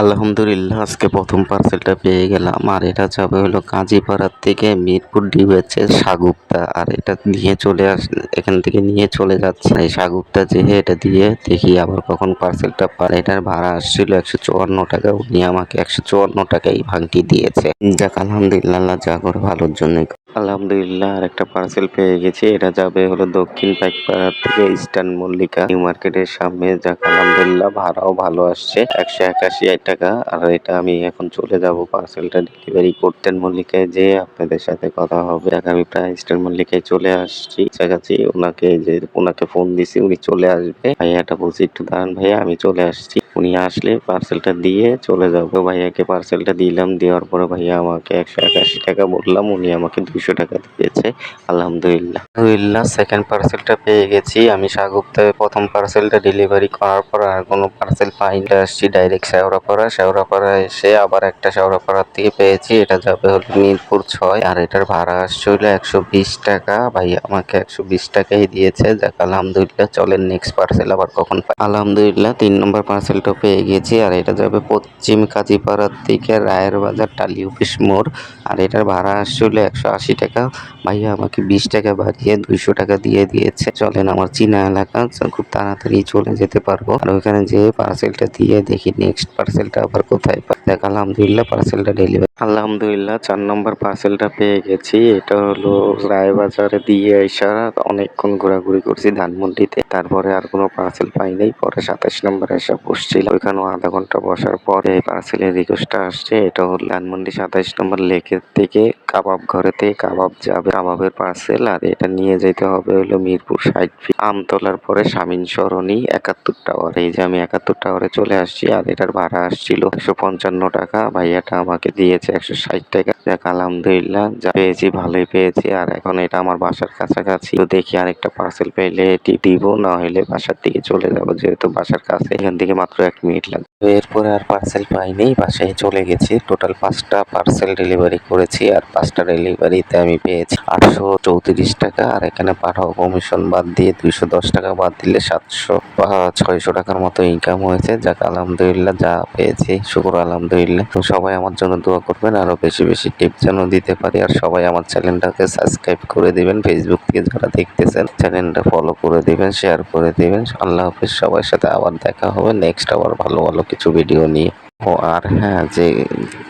আলহামদুলিল্লাহ, আজকে প্রথম পার্সেলটা পেয়ে গেলাম। আর এটা যাবে হলো কাজীপাড়ার থেকে মিরপুর ডিবেছে সাগুপ্তা। আর এটা নিয়ে চলে আস, এখান থেকে নিয়ে চলে যাচ্ছে। এই সাগুপ্তা যেহে এটা দিয়ে দেখি আবার কখন পার্সেলটা পারে। এটার ভাড়া আসছিল একশো চুয়ান্ন টাকা। উনি আমাকে একশো চুয়ান্ন টাকা এই ভাঙটি দিয়েছে। যাক, আলহামদুলিল্লাহ যা করে ভালোর জন্য আলহামদুলিল্লাহ, আর একটা পার্সেল পেয়ে গেছি। এটা যাবে হলো দক্ষিণ পাইকপাড়া থেকে ইস্টার্ন মল্লিকা নিউ মার্কেটের সামনে যাক, আলহামদুলিল্লাহ ভাড়াও ভালো আসছে। একশো একাশি টাকা। আর এটা আমি এখন চলে যাব পার্সেলটা ডেলিভারি করতেন মল্লিকায় যে আপনাদের সাথে কথা হবে। যাক, আমি প্রায় ইস্টার্ন মল্লিকায় চলে আসছি। কাছাকাছি ওনাকে যে ওনাকে ফোন দিছি, উনি চলে আসবে। ভাইয়াটা বলছি, একটু দাঁড়ান ভাইয়া, আমি চলে আসছি। উনি আসলে পার্সেলটা দিয়ে চলে যাব। ভাইয়াকে পার্সেলটা দিলাম। দেওয়ার পরে ভাইয়া আমাকে একশো একাশি টাকা বললাম। উনি আমাকে দুইশো টাকা দিয়েছে আলহামদুলিল্লাহ। আলহামদুলিল্লাহ সেকেন্ড পার্সেলটা পেয়ে গেছি। আমি সাগুপ্তায় প্রথম পার্সেলটা ডেলিভারি করার পর আর কোনো পার্সেল পাইনি আসছি ডাইরেক্ট শেওড়াপাড়া। শেওড়াপাড়া এসে আবার একটা শেওড়াপাড়ার থেকে পেয়েছি। এটা যাবে হলো মিরপুর ছয়। আর এটার ভাড়া আসছে হলো একশো বিশ টাকা। ভাইয়া আমাকে একশো বিশ টাকাই দিয়েছে। যাক, আলহামদুলিল্লাহ, চলেন নেক্সট পার্সেল আবার কখন পাই। আলহামদুলিল্লাহ, তিন নম্বর পার্সেলটা পেয়ে গেছি। আর এটা যাবে পশ্চিম কাজীপাড়ার থেকে রায়ের বাজার, টালি অফিস মোড়। আর এটার ভাড়া আসছে হলো একশো আশি টাকা। ভাইয়া আমাকে বিশ টাকা বাড়িয়ে দুইশো টাকা দিয়ে দিয়েছে। চলেন আমার চীনা এলাকা খুব তাড়াতাড়ি চলে যেতে পারব। আর ওইখানে যেয়ে পার্সেলটা দিয়ে দেখি নেক্সট পার্সেলটা আবার কোথায় পাই দেখ আলহামদুলিল্লাহ পার্সেলটা ডেলিভারি আলহামদুলিল্লাহ, চার নম্বর পার্সেলটা পেয়ে গেছি। এটা হলো রায়বাজারে দিয়ে এসা অনেকক্ষণ ঘোরাঘুরি করছি ধানমন্ডিতে। তারপরে আর কোনো পার্সেল পাই নাই। পরে সাতাশ নম্বরে এসে বসছিল ওইখানেও আধা ঘণ্টা বসার পরে এই পার্সেলের রিকোয়েস্টটা আসছে। এটা হলো ধানমন্ডি সাতাশ নম্বর লেকের থেকে কাবাব ঘরেতে কাবাব যাবে। কাবাবের পার্সেল আর এটা নিয়ে যেতে হবে হলো মিরপুর ষাট ফিট আমতলার পরে স্বামীন সরণি একাত্তর টাওয়ার এই যে আমি একাত্তর টাওয়ারে চলে আসছি আর এটার ভাড়া আসছিল একশো পঞ্চান্ন টাকা। ভাইয়াটা আমাকে দিয়েছে একশো ষাট টাকা। যাক, আলহামদুলিল্লাহ, যা পেয়েছি ভালোই পেয়েছি। আর এখন এটা আমার বাসার কাছাকাছি। তো দেখি আরেকটা পার্সেল পেলে এটি দিব, না হলে বাসার দিকে চলে যাব, যেহেতু বাসার কাছে। এখান থেকে মাত্র এক মিনিট লাগবে। এরপরে আর পার্সেল পাইনি, বাসায় চলে গেছি। টোটাল পাঁচটা পার্সেল ডেলিভারি করেছি আর পাঁচটা ডেলিভারিতে আমি পেয়েছি আটশো চৌত্রিশ টাকা। আর এখানে পাঠাও কমিশন বাদ দিয়ে দুইশো দশ টাকা বাদ দিলে সাতশো বা ছয়শো টাকার মতো ইনকাম হয়েছে। যাক, আলহামদুলিল্লাহ, যা পেয়েছি। শুকুর আলহামদুলিল্লাহ তো সবাই আমার জন্য দোয়া করবেন, আরও বেশি বেশি টিপ যেন দিতে পারি। আর সবাই আমার চ্যানেলটাকে সাবস্ক্রাইব করে দিবেন। ফেসবুক থেকে যারা দেখতেছেন, চ্যানেলটা ফলো করে দিবেন শেয়ার করে দিবেন। আল্লাহ হাফিজ, সবার সাথে আবার দেখা হবে নেক্সট আবার ভালো ভালো কিছু ভিডিও নিয়ে। ও, আর হ্যাঁ যে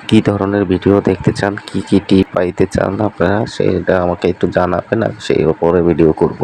কি ধরনের ভিডিও দেখতে চান, কি কি টিপ পাইতে চান আপনারা, সেটা আমাকে একটু জানাবেন আর সেই ওপরে ভিডিও করব।